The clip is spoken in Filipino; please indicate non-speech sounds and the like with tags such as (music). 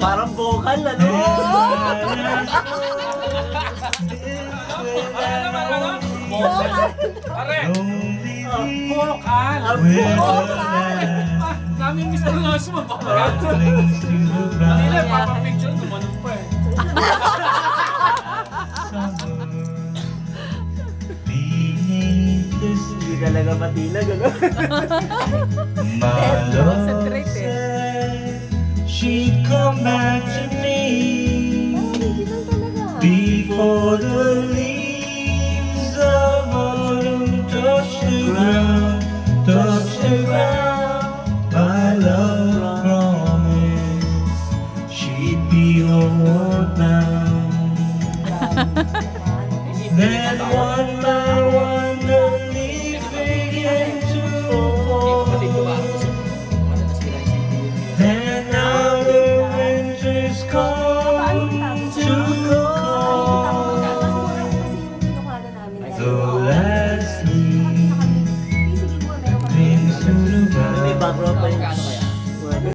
Parang vocal, ano? Ano? Pare, vocal. Ah, Ah, Namimiss na nga siya mabagal. Kanila, papapicture, tumanong pa eh. Hindi talaga matilag, ano? She'd come back to me before the leaves of autumn touch the ground, touch the ground. My love promised she'd be homeward (laughs) bound. Then one by last me. Things.